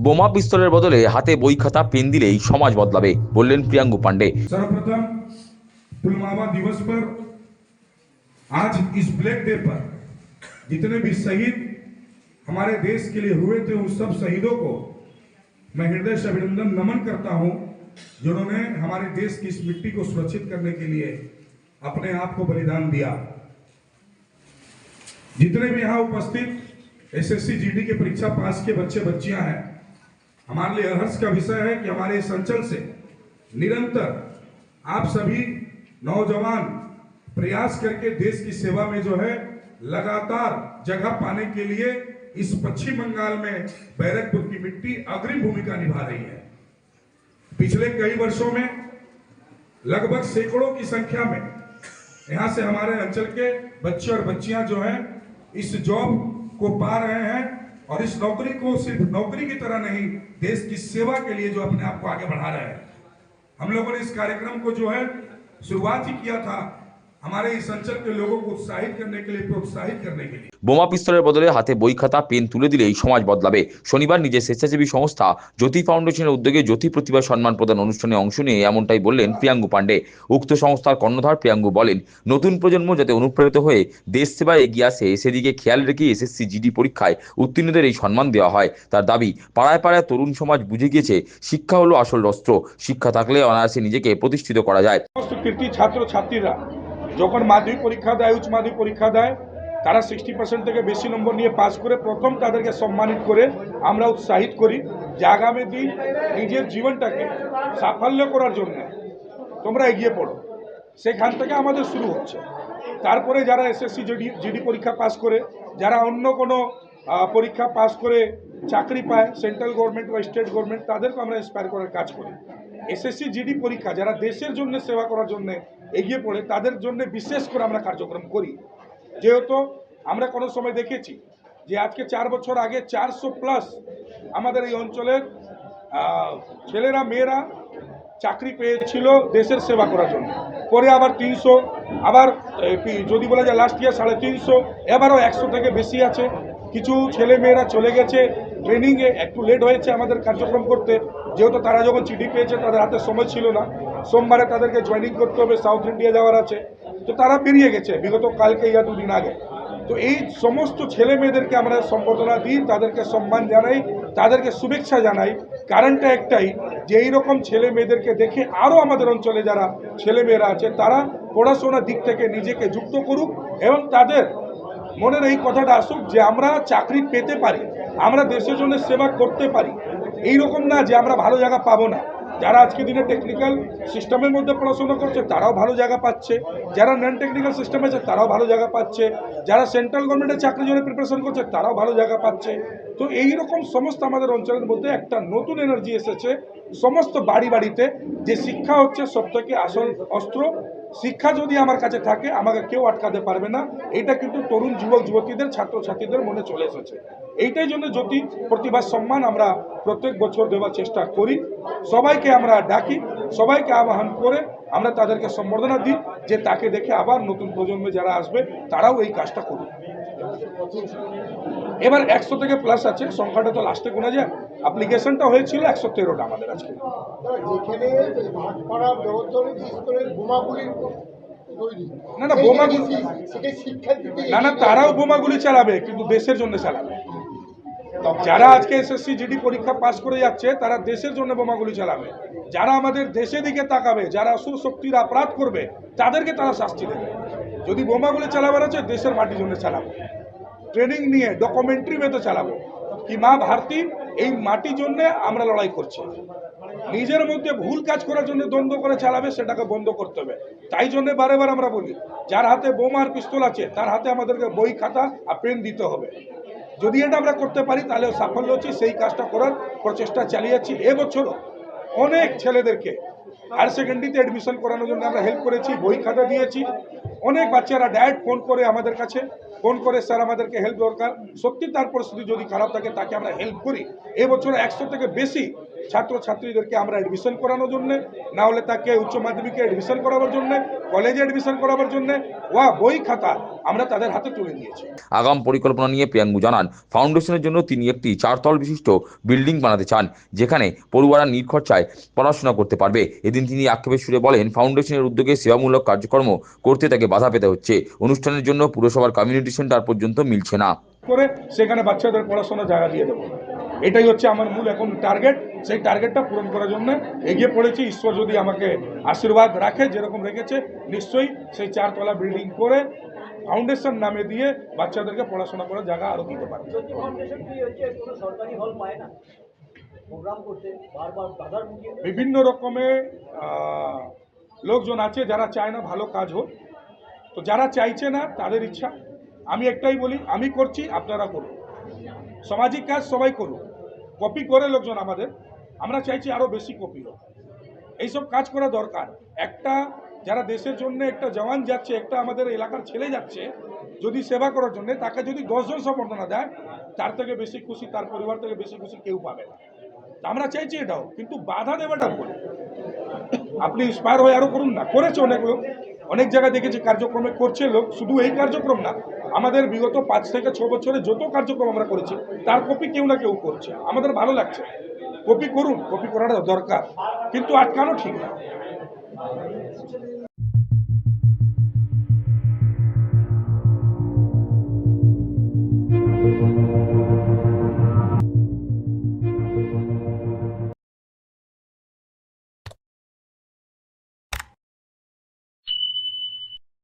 বোমা পিস্তলের বদলে হাতে বই খাতা পেন দিলেই সমাজ বদলাবে বললেন প্রিয়াঙ্গু পাণ্ডে सर्वप्रथम पुलवामा दिवस पर आज इस ब्लैक डे पर जितने भी शहीद हमारे देश के लिए हुए थे उन सब शहीदों को मैं हृदय से अभिनंदन नमन करता हूं जिन्होंने हमारे देश की इस मिट्टी को सुरक्षित करने के लिए अपने आप को बलिदान दिया जितने भी यहाँ उपस्थित एसएससी जीडी की परीक्षा पास के बच्चे बच्चियां हैं हमारे लिए हर्ष का विषय है कि हमारे इस अंचल से निरंतर आप सभी नौजवान प्रयास करके देश की सेवा में जो है लगातार जगह पाने के लिए इस पश्चिम बंगाल में बैरकपुर की मिट्टी अग्रिम भूमिका निभा रही है। पिछले कई वर्षों में लगभग सैकड़ों की संख्या में यहाँ से हमारे अंचल के बच्चे और बच्चियाँ जो हैं इस जॉब को पा रहे हैं। और इस नौकरी को सिर्फ़ नौकरी की तरह नहीं, देश की सेवा के लिए जो अपने आप को आगे बढ़ा रहे हैं। हम लोगों ने इस कार्यक्रम को जो है शुरुआत ही किया था। हमारे इस अंचल के लोगों को उत्साहित करने के लिए प्रोत्साहित करने के लिए বোমা পিস্তলের বদলে হাতে বই খাতা পেন তুলে দিলেই সমাজ বদলাবে শনিবার নিজের স্বেচ্ছাসেবী সংস্থা জ্যোতি ফাউন্ডেশনের উদ্যোগে জ্যোতি প্রতিভা সম্মান প্রদান অনুষ্ঠানে অংশ নিয়ে এমনটাই বললেন প্রিয়াঙ্গু পাণ্ডে উক্ত সংস্থার কর্ণধার প্রিয়াঙ্গু বলেন নতুন প্রজন্ম যাতে অনুপ্রেরিত হয়ে দেশ সেবায় এগিয়ে আসে সেদিকে খেয়াল রেখে এসএসসি জিডি পরীক্ষায় উত্তীর্ণদের এই সম্মান দেওয়া হয় তার দাবি পাড়ায় পাড়ায় তরুণ সমাজ বুঝে গিয়েছে শিক্ষা হলো আসল অস্ত্র শিক্ষা থাকলে অনায়াসে নিজেকে প্রতিষ্ঠিত করা যায় সমস্ত কৃতি ছাত্র ছাত্রীরা যখন মাধ্যমিক পরীক্ষা দেয়, উচ্চ মাধ্যমিক পরীক্ষা দেয়, তারা সিক্সটি পার্সেন্ট থেকে বেশি নম্বর নিয়ে পাস করে প্রথম তাদেরকে সম্মানিত করে আমরা উৎসাহিত করি যে আগামী দিন নিজের জীবনটাকে সাফল্য করার জন্য তোমরা এগিয়ে পড়ো। সেখান থেকে আমাদের শুরু হচ্ছে। তারপরে যারা এসএসসি জিডি জিডি পরীক্ষা পাস করে, যারা অন্য কোনো পরীক্ষা পাস করে চাকরি পায় সেন্ট্রাল গভর্নমেন্ট বা স্টেট গভর্নমেন্ট তাদেরকে আমরা ইন্সপায়ার করার কাজ করি। এসএসসি জিডি পরীক্ষা, যারা দেশের জন্য সেবা করার জন্য এগিয়ে পড়ে, তাদের জন্য বিশেষ করে আমরা কার্যক্রম করি। যেহেতু আমরা কোনো সময় দেখেছি যে আজকে চার বছর আগে চারশো প্লাস আমাদের এই অঞ্চলের ছেলেরা, মেয়েরা চাকরি পেয়েছিল দেশের সেবা করার জন্য। পরে আবার তিনশো, আবার যদি বলা যায় লাস্ট ইয়ার সাড়ে তিনশো, এবারও একশো থেকে বেশি আছে। কিছু ছেলে মেয়েরা চলে গেছে ট্রেনিংয়ে একটু লেট হয়েছে আমাদের কার্যক্রম করতে। যেহেতু তারা যখন চিঠি পেয়েছে, তাদের হাতে সময় ছিল না। সোমবারে তাদেরকে জয়েনিং করতে হবে সাউথ ইন্ডিয়া যাওয়ার আছে। তো তারা বেরিয়ে গেছে, বিগত কালকে ইয়া দুদিন আগে। তো এই সমস্ত ছেলে মেয়েদেরকে আমরা সম্বর্ধনা দিই, তাদেরকে সম্মান জানাই, তাদেরকে শুভেচ্ছা জানাই। কারণটা একটাই, যে এইরকম ছেলে মেয়েদেরকে দেখে আরও আমাদের অঞ্চলে যারা ছেলে মেয়েরা আছে, তারা পড়াশোনার দিক থেকে নিজেকে যুক্ত করুক এবং তাদের মনের এই কথাটা আসুক যে আমরা চাকরি পেতে পারি, আমরা দেশের জন্য সেবা করতে পারি এই রকম না যে আমরা ভালো জায়গা পাবো না। যারা আজকে দিনে টেকনিক্যাল সিস্টেমের মধ্যে পড়াশোনা করছে, তারাও ভালো জায়গা পাচ্ছে। যারা নন টেকনিক্যাল সিস্টেম আছে, তারাও ভালো জায়গা পাচ্ছে। যারা সেন্ট্রাল গভর্নমেন্টের চাকরির জন্য প্রিপারেশন করছে, তারাও ভালো জায়গা পাচ্ছে। তো এই রকম সমস্ত আমাদের অঞ্চলের মধ্যে একটা নতুন এনার্জি এসেছে। সমস্ত বাড়ি বাড়িতে যে শিক্ষা হচ্ছে, সবথেকে আসল অস্ত্র শিক্ষা যদি আমার কাছে থাকে, আমাকে কেউ আটকাতে পারবে না। এটা কিন্তু তরুণ যুবক, যুবতীদের, ছাত্রছাত্রীদের মনে চলে এসেছে। এইটাই জন্য জ্যোতি প্রতিভা সম্মান আমরা প্রত্যেক বছর দেওয়ার চেষ্টা করি। সবাইকে আমরা ডাকি, সবাইকে আহ্বান করে আমরা তাদেরকে সম্বর্ধনা দিই যে তাকে দেখে আবার নতুন প্রজন্মে যারা আসবে, তারাও এই কাজটা করুক। এবার একশো থেকে প্লাস আছে, সংখ্যাটা তো লাস্টে গোনা যায়। অ্যাপ্লিকেশনটা হয়েছিল একশো তেরোটা আমাদের আজকে। না, না, বোমাগুলি- না না তারাও বোমাগুলি চালাবে কিন্তু দেশের জন্য চালাবে। যারা আজকে এসএসসি জিডি পরীক্ষা পাস করে যাচ্ছে তারা দেশের জন্য বোমাগুলি চালাবে। যারা আমাদের দেশের দিকে তাকাবে যারা সুশক্তির অপরাধ করবে তাদেরকে তারা শাস্তি দেবে। যদি বোমাগুলি চালাবার আছে দেশের মাটির জন্য চালাবো। ট্রেনিং নিয়ে ডকুমেন্টারি মেতে চালাবো। কি মা ভারতী এই মাটির জন্য আমরা লড়াই করছি। নিজের মধ্যে ভুল কাজ করার জন্য দ্বন্দ্ব করে চালাবে, সেটাকে বন্ধ করতে হবে। তাই জন্য বারে বার আমরা বলি, যার হাতে বোমার পিস্তল আছে, তার হাতে আমাদেরকে বই, খাতা আর পেন দিতে হবে। যদি এটা আমরা করতে পারি, তাহলে সাফল্য হচ্ছে, সেই কাজটা করার প্রচেষ্টা চালিয়ে যাচ্ছি। এবছরও অনেক ছেলেদেরকে হায়ার সেকেন্ডারিতে অ্যাডমিশন করানোর জন্য আমরা হেল্প করেছি, বই, খাতা দিয়েছি। অনেক বাচ্চারা ডাইরেক্ট ফোন করে আমাদের কাছে। ফোন করে, স্যার, আমাদেরকে হেল্প দরকার। সত্যি তার পরিস্থিতি যদি খারাপ থাকে, তাকে আমরা হেল্প করি। এবছর একশো থেকে বেশি ছাত্রছাত্রীদেরকে আমরা অ্যাডমিশন করানোর জন্যে না হলে তাকে উচ্চ মাধ্যমিকে অ্যাডমিশন করাবার জন্যে কলেজে অ্যাডমিশন করাবার জন্যে, ওয়া, বই খাতা আমরা তাদের হাতে তুলে দিয়েছি। আগাম পরিকল্পনা নিয়ে প্রিয়াঙ্গু জানান, ফাউন্ডেশনের জন্য তিনি একটি চারতল বিশিষ্ট বিল্ডিং বানাতে চান, যেখানে পড়ুয়ারা নির্খরচায় পড়াশোনা করতে পারবে। এদিন তিনি আক্ষেপের সুরে বলেন, ফাউন্ডেশনের উদ্যোগে সেবামূলক কার্যক্রম করতে তাকে বাধা পেতে হচ্ছে। অনুষ্ঠানের জন্য পুরসভার কমিউনিটি সেন্টার পর্যন্ত মিলছে না। করে সেখানে বাচ্চাদের পড়াশোনার জায়গা দিয়ে দেবো। এটাই হচ্ছে আমার মূল এখন টার্গেট সেই টার্গেটটা পূরণ করার জন্য এগিয়ে পড়েছি। ঈশ্বর যদি আমাকে আশীর্বাদ রাখে যেরকম রেখেছে নিশ্চয়ই সেই চারতলা বিল্ডিং করে ফাউন্ডেশন নামে দিয়ে বাচ্চাদেরকে পড়াশোনা করার জায়গা আরও দিতে মুখে। বিভিন্ন রকমের লোকজন আছে যারা চায় না ভালো কাজ হোক। তো যারা চাইছে না তাদের ইচ্ছা। আমি একটাই বলি, আমি করছি, আপনারা করুন। সামাজিক কাজ সবাই করুন কপি করে লোকজন আমাদের, আমরা চাইছি আরও বেশি কপি হোক। এইসব কাজ করা দরকার। একটা যারা দেশের জন্য একটা জওয়ান যাচ্ছে, একটা আমাদের এলাকার ছেলে যাচ্ছে, যদি সেবা করার জন্য, তাকে যদি দশজন সম্বর্ধনা দেয়, তার থেকে বেশি খুশি, তার পরিবার থেকে বেশি খুশি কেউ পাবে না। আমরা চাইছি এটাও, কিন্তু বাধা দেওয়াটা ভুল। আপনি ইন্সপায়ার হয়ে আরও করুন না। করেছে অনেক লোক। অনেক জায়গায় দেখেছি, কার্যক্রমে করছে লোক। শুধু এই কার্যক্রম না আমাদের বিগত পাঁচ থেকে ছ বছরে যত কার্যক্রম আমরা করেছি, তার কপি কেউ না কেউ করছে। আমাদের ভালো লাগছে। কপি করুন, কপি করাটা দরকার। কিন্তু আটকানো ঠিক না।